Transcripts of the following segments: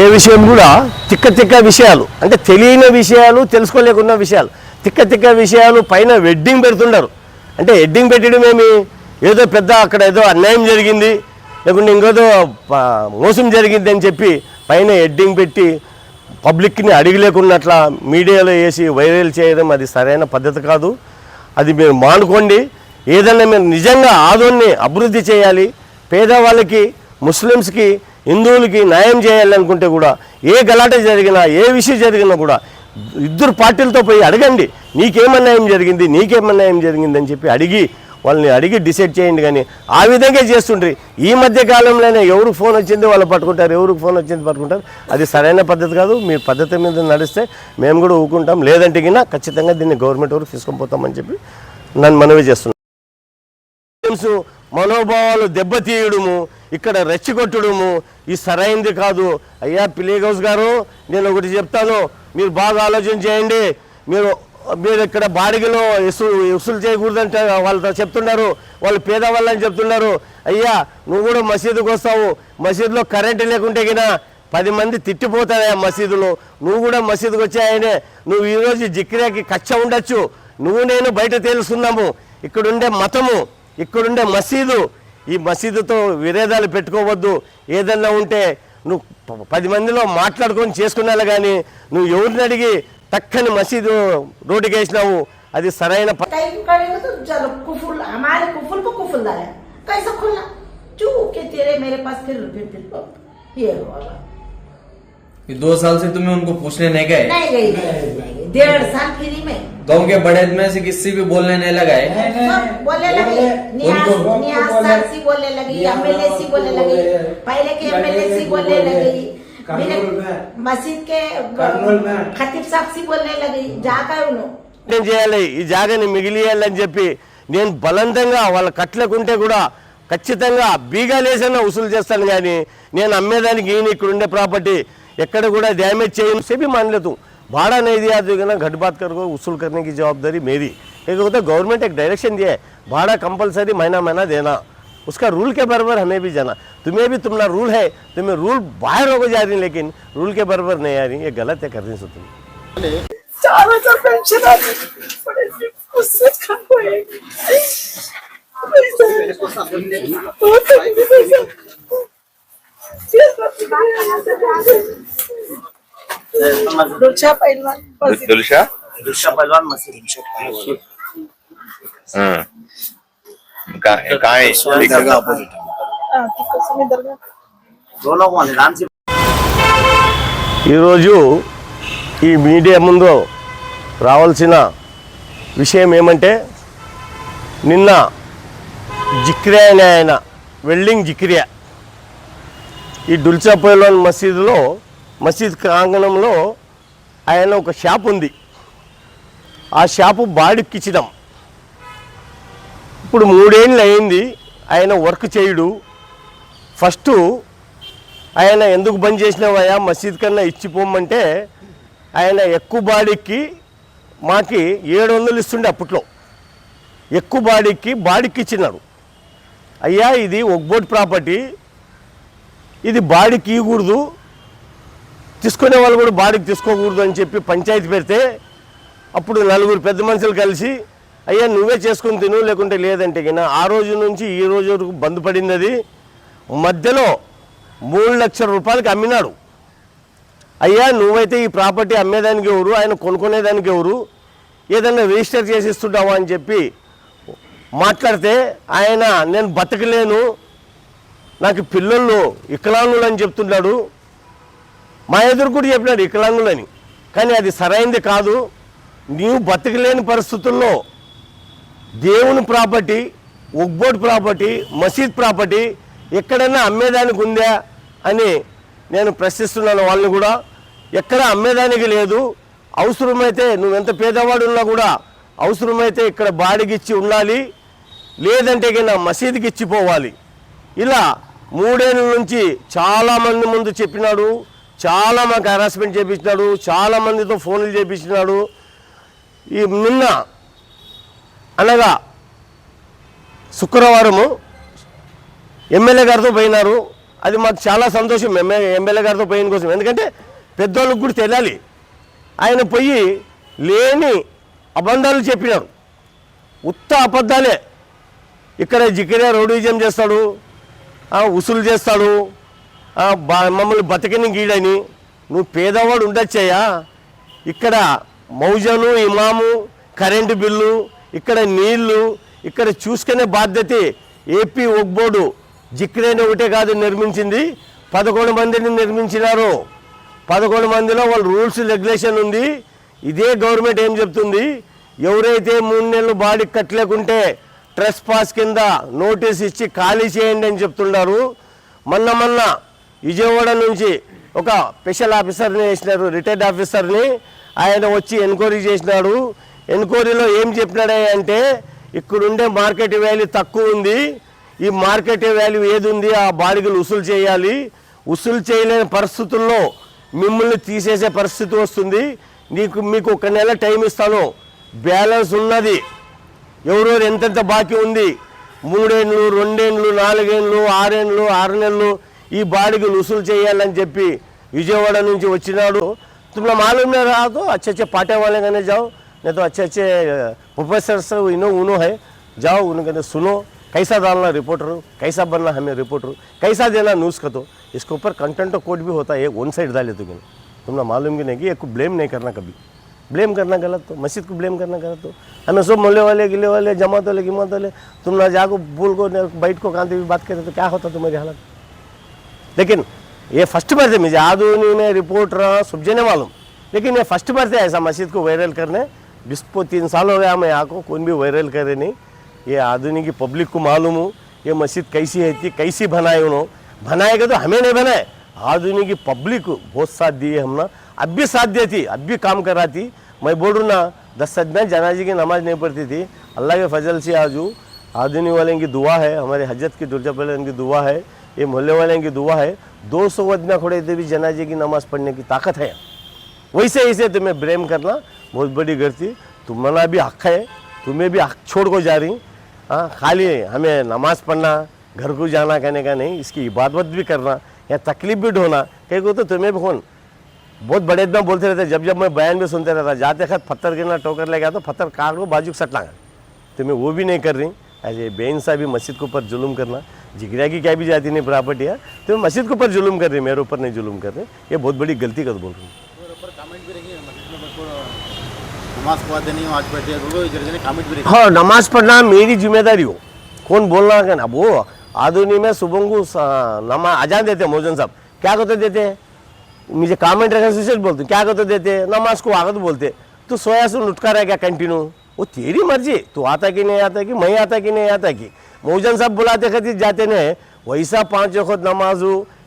ఏ విషయం కూడా తిక్క తిక్క విషయాలు అంటే తెలియని విషయాలు తెలుసుకోలేకున్న విషయాలు తిక్క తిక్క విషయాలు పైన వెడ్డింగ్ పెడుతున్నారు అంటే వెడ్డింగ్ పెట్టడం ఏమి? ఏదో పెద్ద అక్కడ ఏదో అన్యాయం జరిగింది లేకుంటే ఇంకేదో మోసం జరిగింది అని చెప్పి పైన హెడ్డింగ్ పెట్టి పబ్లిక్ని అడిగలేకున్నట్లా మీడియాలో వేసి వైరల్ చేయడం అది సరైన పద్ధతి కాదు. అది మీరు మానుకోండి. ఏదైనా మీరు నిజంగా ఆదోన్ని అభివృద్ధి చేయాలి. పేదవాళ్ళకి ముస్లిమ్స్కి హిందువులకి న్యాయం చేయాలనుకుంటే కూడా ఏ గలాట జరిగినా ఏ విషయం జరిగినా కూడా ఇద్దరు పార్టీలతో పోయి అడగండి నీకేమన్యాయం జరిగింది నీకేమన్యాయం జరిగింది అని చెప్పి అడిగి వాళ్ళని అడిగి డిసైడ్ చేయండి కానీ ఆ విధంగా చేస్తుండ్రి. ఈ మధ్య కాలంలోనే ఎవరికి ఫోన్ వచ్చింది వాళ్ళు పట్టుకుంటారు ఎవరికి ఫోన్ వచ్చింది పట్టుకుంటారు. అది సరైన పద్ధతి కాదు మీ పద్ధతి మీద నడిస్తే మేము కూడా ఊకుంటాం లేదంటే కింద ఖచ్చితంగా దీన్ని గవర్నమెంట్ వరకు తీసుకొని పోతామని చెప్పి నన్ను మనవి చేస్తున్నాను ముస్లిమ్స్ మనోభావాలు దెబ్బతీయడము ఇక్కడ రెచ్చగొట్టడము ఇది సరైంది కాదు. అయ్యా పిలేగౌస్ గారు నేను ఒకటి చెప్తాను. మీరు బాగా ఆలోచన చేయండి. మీరు మీరు ఇక్కడ బాడిగలో ఎసు వసూలు చేయకూడదంటే వాళ్ళతో చెప్తున్నారు. వాళ్ళు పేదవాళ్ళని చెప్తున్నారు. అయ్యా నువ్వు కూడా మసీదుకు వస్తావు. మసీదులో కరెంటు లేకుంటే గినా పది మంది తిట్టిపోతాయా మసీదులో. నువ్వు కూడా మసీదుకు వచ్చాయనే నువ్వు ఈరోజు జిక్కిరాకి కచ్చ ఉండొచ్చు. నువ్వు నేను బయట తేలుస్తున్నాము. ఇక్కడుండే మతము ఇక్కడుండే మసీదు ఈ మసీదుతో విరేదాలు పెట్టుకోవద్దు. ఏదన్నా ఉంటే నువ్వు పది మందిలో మాట్లాడుకొని చేసుకున్నాను కానీ నువ్వు ఎవరిని అడిగి టక్కని మసీదు రోడ్డుకి వేసినావు? అది సరైన ప- को कुफुल डाले कैसे खुलना चू के तेरे मेरे पास फिर फिर फिर ये होगा ये दो साल से तुम्हें उनको पूछने नहीं गए नहीं गई नहीं गई डेढ़ साल फ्री में गांव के बड़े में से किसी भी बोलने नहीं लगाए सब बोलने लगे नियाज उनको- नियाज सर सी बोलने लगी एमएलए सी बोलने लगी पहले के एमएलए सी बोलने लगी मेरे मस्जिद के खतीब साहब सी बोलने लगी जाकर उन्होंने నేను చేయాలి ఈ జాగాని మిగిలియాలని చెప్పి నేను బలవంతంగా వాళ్ళ కట్లకుంటే కూడా ఖచ్చితంగా బీగాలేసైనా వసూలు చేస్తాను కానీ నేను అమ్మేదానికి ఈయన ఇక్కడ ఉండే ప్రాపర్టీ ఎక్కడ కూడా డ్యామేజ్ చేయను से भी मान लेता हूँ भाड़ा नहीं दिया तो ना घट बात कर को वसूल करने की जवाबदारी मेरी एक होता गवर्नमेंट एक डायरेक्शन दिया है भाड़ा कंपलसरी महीना महीना देना उसका रूल के बराबर हमें भी जाना तुम्हें भी तुम्हारा रूल है तुम्हें रूल बाहर होकर जा रही लेकिन रूल के बराबर नहीं आ रही ये गलत है करने से तुम चार हजार पेंशन आती बड़े उससे खा हुए ఈరోజు ఈ మీడియా ముందు రావాల్సిన విషయం ఏమంటే నిన్న జిక్రియా ఆయన వెల్డింగ్ జిక్రియా ఈ డుల్చా మసీదులో మసీద్ ప్రాంగణంలో ఆయన ఒక షాప్ ఉంది. ఆ షాపు బాడికి ఇప్పుడు మూడేళ్ళు అయింది ఆయన వర్క్ చేయడు. ఫస్ట్ ఆయన ఎందుకు బంద్ చేసినావయ్యా? మసీద్ కన్నా ఇచ్చిపోమంటే ఆయన ఎక్కువ బాడీకి మాకి ఏడు వందలు ఇస్తుండే అప్పట్లో. ఎక్కువ బాడీకి బాడీకి ఇచ్చినారు అయ్యా ఇది ఒక్బోట్ ప్రాపర్టీ. ఇది బాడీకి ఇవ్వకూడదు తీసుకునే వాళ్ళు కూడా బాడీకి తీసుకోకూడదు అని చెప్పి పంచాయతీ పెడితే అప్పుడు నలుగురు పెద్ద మనుషులు కలిసి అయ్యా నువ్వే చేసుకుని తిను లేకుంటే లేదంటే గిన. ఆ రోజు నుంచి ఈ రోజు వరకు బంద్ పడింది అది. మధ్యలో మూడు లక్షల రూపాయలకి అమ్మినాడు. అయ్యా నువ్వైతే ఈ ప్రాపర్టీ అమ్మేదానికి ఎవరు? ఆయన కొనుక్కునేదానికి ఎవరు? ఏదైనా రిజిస్టర్ చేసిస్తుంటావా అని చెప్పి మాట్లాడితే ఆయన నేను బతకలేను. నాకు పిల్లలు వికలాంగులు అని చెప్తున్నాడు మా ఎదురు కూడా చెప్పినాడు వికలాంగులని కానీ అది సరైంది కాదు. నీవు బతకలేని పరిస్థితుల్లో దేవుని ప్రాపర్టీ ఒగ్బోట్ ప్రాపర్టీ మసీద్ ప్రాపర్టీ ఎక్కడైనా అమ్మేదానికి ఉందా అని నేను ప్రశ్నిస్తున్నాను వాళ్ళని కూడా. ఎక్కడ అమ్మేదానికి లేదు. అవసరమైతే నువ్వెంత పేదవాడు ఉన్నా కూడా అవసరమైతే ఇక్కడ బాడిగిచ్చి ఉండాలి. లేదంటే కన్నా మసీదుకి ఇచ్చిపోవాలి. ఇలా మూడేళ్ళ నుంచి చాలామంది ముందు చెప్పినాడు. చాలా మాకు హరాస్మెంట్ చేపించినాడు చాలా మందితో ఫోన్లు చేపించినాడు. ఈ నిన్న అనగా శుక్రవారము ఎమ్మెల్యే గారితో పోయినారు. అది మాకు చాలా సంతోషం ఎమ్మెల్యే ఎమ్మెల్యే గారితో పోయిన కోసం. ఎందుకంటే పెద్దోళ్ళకి కూడా తెలియాలి. ఆయన పోయి లేని అబద్ధాలు చెప్పినారు. ఉత్త అబద్ధాలే. ఇక్కడ రోడ్ విజయం చేస్తాడు ఉసులు చేస్తాడు మమ్మల్ని బతకని గీడని నువ్వు పేదవాడు ఉండొచ్చయ్యా ఇక్కడ మౌజను ఇమాము కరెంటు బిల్లు ఇక్కడ నీళ్ళు ఇక్కడ చూసుకునే బాధ్యత ఏపీ ఒక్ బోర్డు ఒకటే కాదు నిర్మించింది. పదకొండు మందిని నిర్మించినారు. పదకొండు మందిలో వాళ్ళ రూల్స్ రెగ్యులేషన్ ఉంది. ఇదే గవర్నమెంట్ ఏం చెప్తుంది? ఎవరైతే మూడు నెలలు బాడీ కట్టలేకుంటే ట్రెస్ పాస్ కింద నోటీస్ ఇచ్చి ఖాళీ చేయండి అని చెప్తున్నారు మొన్న మొన్న విజయవాడ నుంచి ఒక స్పెషల్ ఆఫీసర్ని వేసినారు రిటైర్డ్ ఆఫీసర్ని. ఆయన వచ్చి ఎంక్వైరీ చేసినాడు. ఎంక్వైరీలో ఏం చెప్పినాడే అంటే ఇక్కడుండే మార్కెట్ వాల్యూ తక్కువ ఉంది. ఈ మార్కెట్ వాల్యూ ఏది ఉంది ఆ బాడిగలు వసూలు చేయాలి. వసూలు చేయలేని పరిస్థితుల్లో మిమ్మల్ని తీసేసే పరిస్థితి వస్తుంది. నీకు మీకు ఒక నెల టైం ఇస్తాను. బ్యాలెన్స్ ఉన్నది. ఎవరెవరు ఎంతెంత బాకీ ఉంది? మూడేండ్లు రెండేండ్లు నాలుగేండ్లు ఆరేండ్లు ఆరు నెలలు ఈ బాడీకి వసూలు చేయాలని చెప్పి విజయవాడ నుంచి వచ్చినాడు तुमला मालूम नहीं रहा तो अच्छे अच्छे पाटे वाले कहने जाओ नहीं तो अच्छे अच्छे प्रोफेसर से इनो उनो है जाओ उन्हें कहते सुनो कैसा डालना रिपोर्टर कैसा बनना हमें रिपोर्टर कैसा देना न्यूज़ का तो इसके ऊपर कंटेंट कोड भी होता है वन साइड डाले तो तुमने मालूम कि नहीं कि एक ब्लेम नहीं करना कभी ब्लेम करना गलत तो मस्जिद को ब्लेम करना गलत तो हमें सब मोहल्ले वाले गिले वाले जमात वाले गिमात वाले तुम ना जाको बोल को बैठ को कांते भी बात करते तो क्या होता तुम्हारी हालत लेकिन ये फ़र्स्ट बार थे मुझे आदमी में रिपोर्टर सुबझने मालूम। लेकिन ये फ़र्स्ट बार थे ऐसा मस्जिद को वायरल करने बिस्पो तीन साल हो गया मैं यहाँ को कौन भी वायरल करे नहीं। ये आधुनिक की पब्लिक को मालूम हो, ये मस्जिद कैसी है थी कैसी बनाए उन्होंने। बनाएगा तो हमें नहीं बनाए। आधुनिक की पब्लिक को बहुत साथ दिए हमने। अब भी साथ देती अब भी काम कर रहा थी। मैं बोल रहा ना, दस सदमें जनाजी की नमाज़ नहीं पढ़ती थी। अल्लाह के फजल से आजू आधुनिक वाले की दुआ है, हमारे हज़रत की दुर्जा वाले की दुआ है। ये मोहल्ले वाले की दुआ है, दो सौ वदना खड़े भी जनाजे की नमाज़ पढ़ने की ताकत है। वैसे ऐसे तुम्हें प्रेम करना बहुत बड़ी गलती। तुम्हारा भी हक है, तुम्हें भी हक छोड़ को जा रही। हाँ खाली हमें नमाज़ पढ़ना, घर को जाना कहने का नहीं, इसकी इबादत भी करना, या तकलीफ़ भी ढोना, कहीं को तो तुम्हें भी कौन बहुत बड़े एकदम बोलते रहते, जब जब मैं बयान भी सुनते रहता, जाते खत पत्थर गिरना टोकर ले गया तो पत्थर काट को बाजू सट लागा तुम्हें वो भी नहीं कर रही। ऐसे बेइंसा भी मस्जिद के ऊपर जुलूम करना जिगरा की क्या भी जाती नहीं प्रॉपर्टी है। तो मस्जिद के ऊपर जुलूम कर रही मेरे ऊपर नहीं जुलूम कर रहे। ये बहुत बड़ी गलती का तो बोल रही हूँ। नमाज़ हाँ नमाज़ पढ़ना मेरी ज़िम्मेदारी हो। कौन बोलना है ना वो आधुनिक में सुबह को स- नमा अजान देते हैं मोजन साहब। क्या कहते देते हैं? मुझे कमेंट रखा सुशील बोलते क्या कहते देते हैं? नमाज़ को आगत बोलते तो सोया से लुटका रहा क्या कंटिन्यू वो तेरी मर्ज़ी, तू आता कि नहीं आता कि, मैं आता कि नहीं आता कि। मोजन साहब बुलाते खती जाते ने वैसा पाँच वक्त नमाज़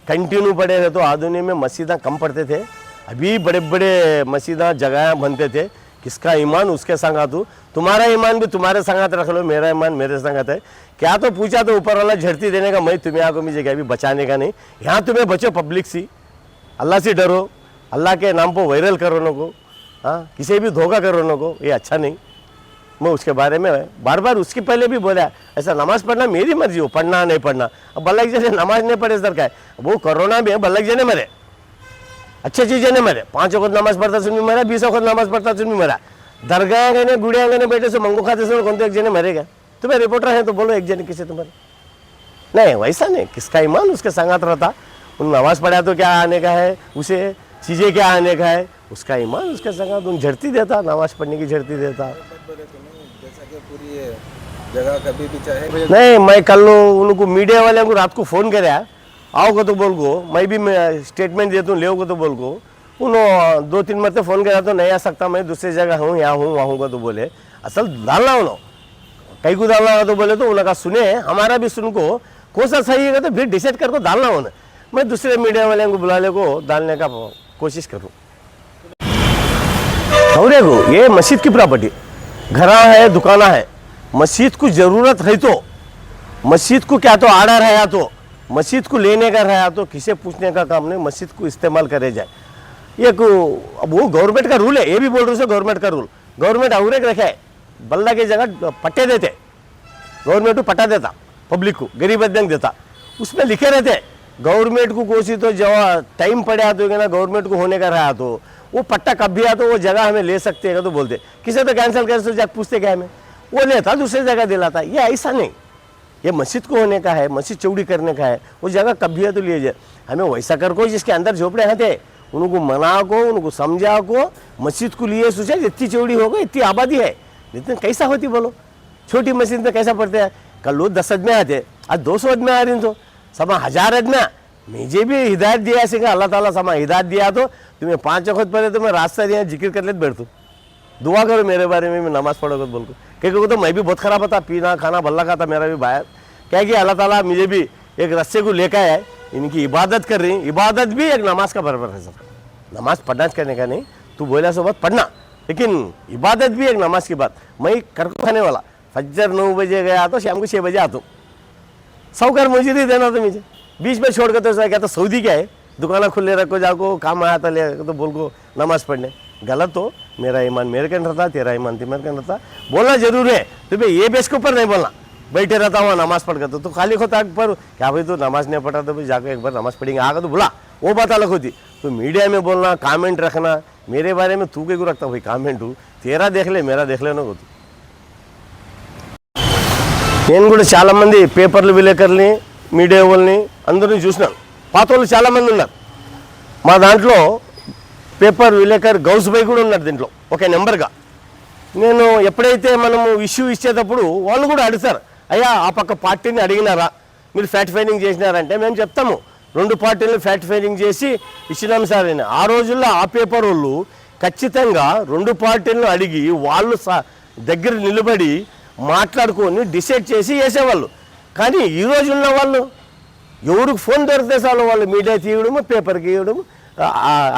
कंटिन्यू पढ़े थे तो आधुनिक में मस्जिदा कम पढ़ते थे। अभी बड़े बड़े मस्जिदा, जगह बनते थे। किसका ईमान, उसके संगात हो। तुम्हारा ईमान भी तुम्हारे संगात रख लो, मेरा ईमान मेरे संगात है। क्या तो पूछा तो ऊपर वाला झड़ती देने का, मैं तुम्हें आगो मुझे क्या बचाने का नहीं। यहाँ तुम्हें बचो पब्लिक सी। अल्लाह से डरो। अल्लाह के नाम पर वायरल करो को। हाँ किसी भी धोखा करो को, ये अच्छा नहीं। मैं उसके बारे में बार बार उसके पहले भी बोला, ऐसा नमाज़ पढ़ना, मेरी मर्ज़ी हो, पढ़ना, नहीं पढ़ना। अब बल्लक जैसे नमाज़ नहीं पढ़े, सर का वो कोरोना में बल्लक जने मरे। अच्छे चीज़ें ने मरे। पाँच वक्त नमाज़ पढ़ता सुन भी मरा, बीस वक्त नमाज़ पढ़ता सुन भी मरा। दरगाह गए गुड़िया गए बैठे, से मंगो खाते से कौन तो एक जने मरेगा तुम्हें रिपोर्टर है तो बोलो, एक जने किसे तुम्हारे। नहीं, वैसा नहीं, किसका ईमान, उसके संगात रहता। उन नमाज़ पढ़ा तो क्या आने का है? उसे चीज़ें क्या आने का है? उसका ईमान, उसके संगात, उन झड़ती देता, नमाज़ पढ़ने की झड़ती देता। ये जगह कभी भी चाहे। नहीं, मैं कल उनको मीडिया वाले को रात को फ़ोन कराया आओगे तो बोल को मैं भी स्टेटमेंट देता हूँ लेओगे तो बोल को उन्होंने दो तीन मरते फ़ोन करा तो नहीं आ सकता, मैं दूसरी जगह हूँ, यहाँ हूँ, वहाँ हूँ तो बोले। असल डालना उन्होंने कई को डालना तो बोले तो उन्होंने कहा सुने हमारा भी सुन को कौन सा सही है तो फिर डिसाइड कर को डालना उन्हें। मैं दूसरे मीडिया वाले को बुला ले को डालने का कोशिश करूँ। खबरे को ये मस्जिद की प्रॉपर्टी घरा है, दुकाना है। मस्जिद को ज़रूरत है तो मस्जिद को क्या तो आर्डर है तो मस्जिद को लेने का रहा तो किसे पूछने का काम नहीं, मस्जिद को इस्तेमाल करे जाए। ये को, अब वो गवर्नमेंट का रूल है, ये भी बोल रहे गवर्नमेंट का रूल गवर्नमेंट अवरेक रखा बल्ला की जगह पट्टे देते, गवर्नमेंट को पट्टा देता पब्लिक को, गरीब आदमी देता। उसमें लिखे रहते, गवर्नमेंट को कोसी तो जब टाइम पड़ा तो ना गवर्नमेंट को होने का रहा तो वो पट्टा कब भी आ तो वो जगह हमें ले सकते हैं तो बोलते। किसे तो कैंसिल कर तो जाके पूछते क्या हमें? वो लेता दूसरी जगह दिलाता ये ऐसा नहीं। ये मस्जिद को होने का है, मस्जिद चौड़ी करने का है वो जगह कब भी है तो लिए जाए। हमें वैसा कर को जिसके अंदर झोपड़े हैं थे। उनको मना को, उनको समझा को, मस्जिद को लिए सोचा, इतनी चौड़ी हो गई, इतनी आबादी है। लेकिन कैसा होती बोलो? छोटी मस्जिद में कैसा पड़ते हैं? कल लोग दस आदमी आते, आज दो सौ आदमी आ रही तो। समा हज़ार आदमी मुझे भी हिदायत दिया सिंह, अल्लाह ताला समा हिदायत दिया तो। तुम्हें पाँच वक्त तो मैं रास्ता दिया, ज़िक्र कर लेते बैठ दुआ करो मेरे बारे में, मैं नमाज़ पढ़ोगे बोल को। क्योंकि तो मैं भी बहुत खराब था, पीना, खाना, भल्ला का था मेरा भी बाहर क्या कि अल्लाह ताला मुझे भी एक रस्से को लेकर है। इनकी इबादत कर रही इबादत भी एक नमाज़ का बराबर है सर नमाज़ पढ़ना करने का नहीं, तू बोला सो बात पढ़ना। लेकिन इबादत भी एक नमाज़ की बात। मैं कर खाने वाला। फज्जर नौ बजे गया तो शाम को छः बजे आता हूँ। साहूकार मुझे नहीं देना था मुझे। बीच में छोड़ कर तो क्या तो सऊदी क्या है? दुकाना खुले रखो जाको काम आया था, ले तो बोल को नमाज़ पढ़ने। गलत हो। मेरा ईमान मेरे के अंदर था तेरा ईमान तेरे के अंदर था बोलना जरूर है तो भाई ये बेस के ऊपर नहीं बोलना बैठे रहता हूँ नमाज पढ़ कर तो तू खाली होता पर क्या भाई तू नमाज नहीं पढ़ा तो भाई जाकर एक बार नमाज पढ़ेंगे आगा तो बोला वो बात अलग होती तो मीडिया में बोलना कामेंट रखना मेरे बारे में तू क्यों रखता भाई कामेंट हूँ तेरा देख ले मेरा देख लेना होती నేను కూడా చాలామంది పేపర్లు విలేకరుల్ని మీడియా వాళ్ళని అందరిని చూసినాను పాత వాళ్ళు చాలామంది ఉన్నారు మా దాంట్లో పేపర్ విలేకర్ గౌస్ బై కూడా ఉన్నారు దీంట్లో ఒక నెంబర్గా. నేను ఎప్పుడైతే మనము ఇష్యూ ఇచ్చేటప్పుడు వాళ్ళు కూడా అడుగుతారు అయ్యా ఆ పక్క పార్టీని అడిగినారా? మీరు ఫ్యాట్ ఫైండింగ్ చేసినారంటే మేము చెప్తాము. రెండు పార్టీలను ఫ్యాట్ ఫైండింగ్ చేసి ఇచ్చినాం సార్ అని ఆ రోజుల్లో ఆ పేపర్ వాళ్ళు ఖచ్చితంగా రెండు పార్టీలను అడిగి వాళ్ళు దగ్గర నిలబడి మాట్లాడుకొని డిసైడ్ చేసి వేసేవాళ్ళు. కానీ ఈ రోజు ఉన్న వాళ్ళు ఎవరికి ఫోన్ దొరికితే చాలు వాళ్ళు మీడియా తీయడము పేపర్కి ఇవ్వడము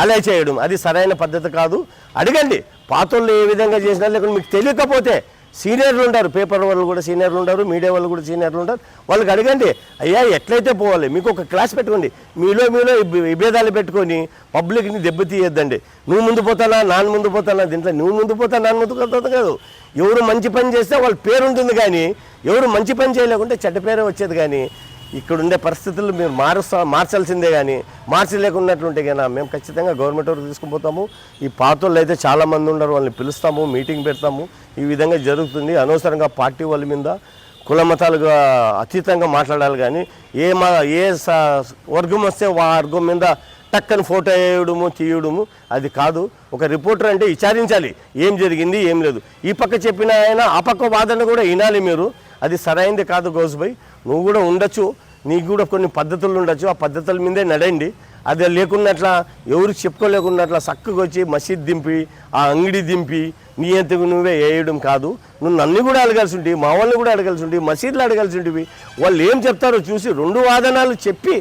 అలా చేయడం. అది సరైన పద్ధతి కాదు. అడగండి. పాతోళ్ళు ఏ విధంగా చేసినా లేకుంటే మీకు తెలియకపోతే సీనియర్లు ఉంటారు పేపర్ వాళ్ళు కూడా సీనియర్లు ఉంటారు మీడియా వాళ్ళు కూడా సీనియర్లు ఉంటారు వాళ్ళకి అడగండి. అయ్యా ఎట్లయితే పోవాలి? మీకు ఒక క్లాస్ పెట్టుకోండి. మీలో మీలో విభేదాలు పెట్టుకొని పబ్లిక్ని దెబ్బతీయొద్దండి నువ్వు ముందు పోతానా? నాన్న ముందు పోతానా? దీంట్లో నువ్వు ముందు పోతా నాన్న ముందు పోతా కాదు. ఎవరు మంచి పని చేస్తే వాళ్ళ పేరు ఉంటుంది కానీ ఎవరు మంచి పని చేయలేకుంటే చెడ్డ పేరే వచ్చేది కానీ ఇక్కడ ఉండే పరిస్థితులు మీరు మారుస్తా మార్చాల్సిందే కానీ మార్చలేకున్నట్లుంటే కానీ మేము ఖచ్చితంగా గవర్నమెంట్ వరకు తీసుకుపోతాము ఈ పాతోళ్ళు అయితే చాలామంది ఉన్నారు వాళ్ళని పిలుస్తాము మీటింగ్ పెడతాము. ఈ విధంగా జరుగుతుంది. అనవసరంగా పార్టీ వాళ్ళ మీద కుల మతాలుగా అతీతంగా మాట్లాడాలి కానీ ఏ మా ఏ స- వర్గం వస్తే ఆ వర్గం మీద టక్కని ఫోటో వేయడము తీయడము అది కాదు. ఒక రిపోర్టర్ అంటే విచారించాలి. ఏం జరిగింది ఏం లేదు. ఈ పక్క చెప్పిన ఆయన ఆ పక్క వాదన కూడా వినాలి మీరు. అది సరైంది కాదు గౌస్భాయ్ నువ్వు కూడా ఉండొచ్చు నీకు కూడా కొన్ని పద్ధతులు ఉండొచ్చు. ఆ పద్ధతుల మీదే నడండి అది లేకున్నట్లా ఎవరికి చెప్పుకోలేకున్నట్ల చక్కగా వచ్చి మసీద్ దింపి ఆ అంగడి దింపి నీ ఎంతకు నువ్వే వేయడం కాదు. నువ్వు నన్ను కూడా అడగాల్సి ఉంటుంది మా వాళ్ళని కూడా అడగాల్సి ఉంటుంది మసీదులు అడగాల్సి ఉంటుంది వాళ్ళు ఏం చెప్తారో చూసి రెండు వాదనాలు చెప్పి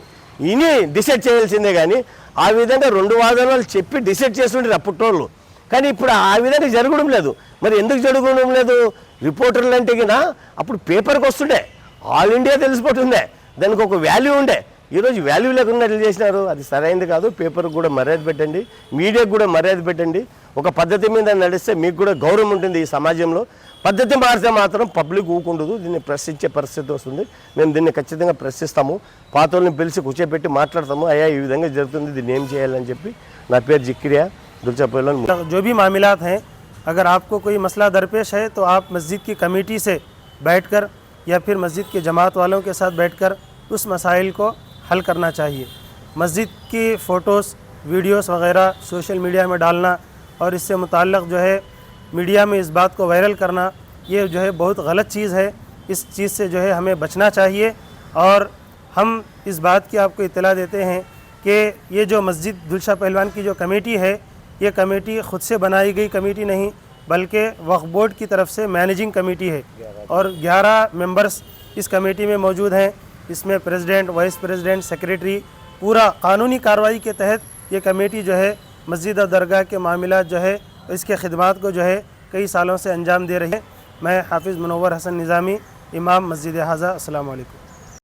ఇని డిసైడ్ చేయాల్సిందే కానీ ఆ విధంగా రెండు వాదనాలు చెప్పి డిసైడ్ చేస్తుంటారు అప్పటోళ్ళు కానీ ఇప్పుడు ఆ విధంగా జరగడం లేదు. మరి ఎందుకు జరగడం లేదు? రిపోర్టర్లు అంటే కదా అప్పుడు పేపర్కి వస్తుండే. ఆల్ ఇండియా తెలిసిపోతుండే. దానికి ఒక వాల్యూ ఉండే. ఈరోజు వాల్యూ లేకుండా చేసినారు? అది సరైనది కాదు. పేపర్కి కూడా మర్యాద పెట్టండి. మీడియాకు కూడా మర్యాద పెట్టండి. ఒక పద్ధతి మీద నడిస్తే మీకు కూడా గౌరవం ఉంటుంది ఈ సమాజంలో. పద్ధతి మారితే మాత్రం పబ్లిక్ ఊకుండదు. దీన్ని ప్రశ్నించే పరిస్థితి వస్తుంది. మేము దీన్ని ఖచ్చితంగా ప్రశ్నిస్తాము. పాతోళ్ళని పిలిచి కూర్చోబెట్టి మాట్లాడతాము. అయ్యా ఈ విధంగా జరుగుతుంది. దీన్ని ఏం చేయాలని చెప్పి నా పేరు జిక్రియా जो भी मामलात हैं, अगर आपको कोई मसला दरपेश है तो आप मस्जिद की कमेटी से बैठकर या फिर मस्जिद के जमात वालों के साथ बैठकर उस मसाइल को हल करना चाहिए। मस्जिद की फ़ोटोज़ वीडियोस वगैरह सोशल मीडिया में डालना और इससे मुतल्लक़ जो है, मीडिया में इस बात को वायरल करना, ये जो है बहुत गलत चीज़ है। इस चीज़ से जो है हमें बचना चाहिए और हम इस बात की आपको इतला देते हैं कि ये जो मस्जिद, दुलशा पहलवान की जो कमेटी है ये कमेटी खुद से बनाई गई कमेटी नहीं, बल्कि वक्फ बोर्ड की तरफ़ से मैनेजिंग कमेटी है। और 11 मेंबर्स इस कमेटी में मौजूद हैं। इसमें प्रेसिडेंट, वाइस प्रेसिडेंट, सेक्रेटरी, पूरा कानूनी कार्रवाई के तहत ये कमेटी जो है, मस्जिद और दरगाह के मामला जो है, इसके खदमात को जो है, कई सालों से अंजाम दे रही है। मैं हाफिज़ मनोवर हसन निज़ामी, इमाम मस्जिद हाजा वालेकुम